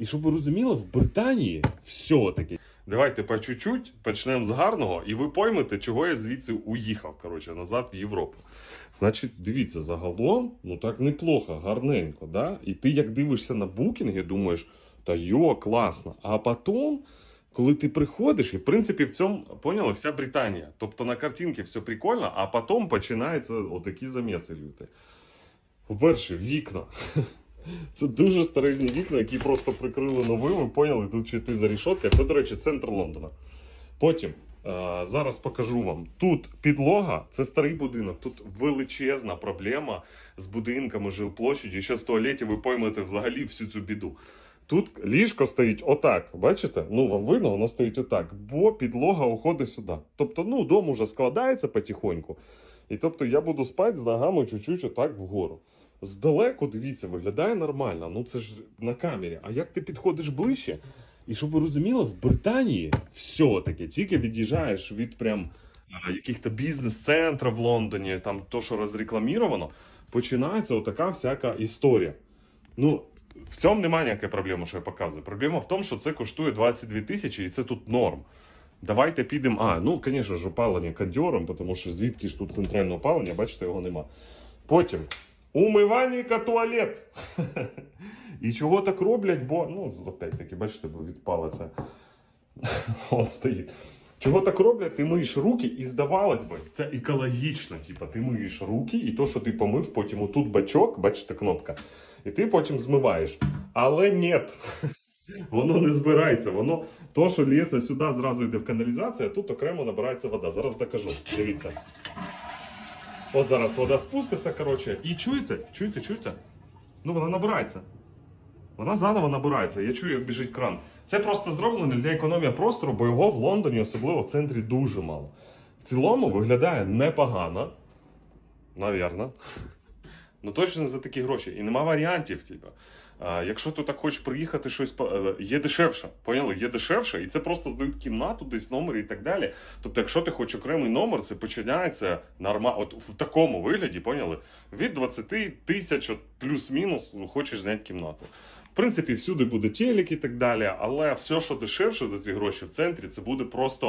І щоб ви розуміли, в Британії все-таки. Давайте по чуть-чуть почнемо з гарного, і ви поймете, чого я звідси уїхав, коротше, назад в Європу. Значить, дивіться, загалом, ну так неплохо, гарненько, да? І ти як дивишся на букінги, думаєш, та йо, класно. А потім, коли ти приходиш, і в принципі в цьому поняли вся Британія. Тобто на картинці все прикольно, а потім починаються отакі заміси люті. По-перше, вікна. Це дуже старезні вікна, які просто прикрили новими, поняли, тут чи ти за рішотка. Це, до речі, центр Лондона. Потім, е, зараз покажу вам. Тут підлога, це старий будинок, тут величезна проблема з будинками жилплощаді. Ще з туалетів ви поймете взагалі всю цю біду. Тут ліжко стоїть отак, бачите? Ну, вам видно, воно стоїть отак, бо підлога уходить сюди. Тобто, ну, дом уже складається потихоньку. І тобто я буду спати з ногами чуть-чуть отак вгору. Здалеку, дивіться, виглядає нормально. Ну це ж на камері. А як ти підходиш ближче? І щоб ви розуміли, в Британії все-таки тільки від'їжджаєш від прям яких-то бізнес-центрів в Лондоні, там то, що розрекламіровано, починається отака всяка історія. Ну, в цьому немає ніякої проблеми, що я показую. Проблема в тому, що це коштує 22 тисячі, і це тут норм. Давайте підемо. А, ну, звісно ж, опалення кондьором, тому що звідки ж тут центральне опалення, бачите, його нема. Потім умивальника туалет. І чого так роблять, бо, ну, опять-таки, бачите, бо відпала це. Он стоїть. Чого так роблять? Ти миєш руки, і здавалось би, це екологічно. Типа, ти миєш руки, і то, що ти помив, потім отут бачок, бачите, кнопка, і ти потім змиваєш. Але ні. Воно не збирається. Воно то, що лється сюди, зразу йде в каналізацію, а тут окремо набирається вода. Зараз докажу. Дивіться. От зараз вода спуститься, коротше. І чуєте? Чуєте, чуєте? Ну, вона набирається. Вона заново набирається. Я чую, як біжить кран. Це просто зроблено для економії простору, бо його в Лондоні, особливо в центрі, дуже мало. В цілому виглядає непогано. Навірно. Ну точно за такі гроші. І нема варіантів, типу. Якщо ти так хочеш приїхати, щось е, є дешевше. Поняли? Є дешевше, і це просто здають кімнату десь в номері і так далі. Тобто, якщо ти хочеш окремий номер, це починається норма... от в такому вигляді, поняли? Від 20 тисяч плюс-мінус ну, хочеш зняти кімнату. В принципі, всюди буде телек і так далі, але все, що дешевше за ці гроші в центрі, це буде просто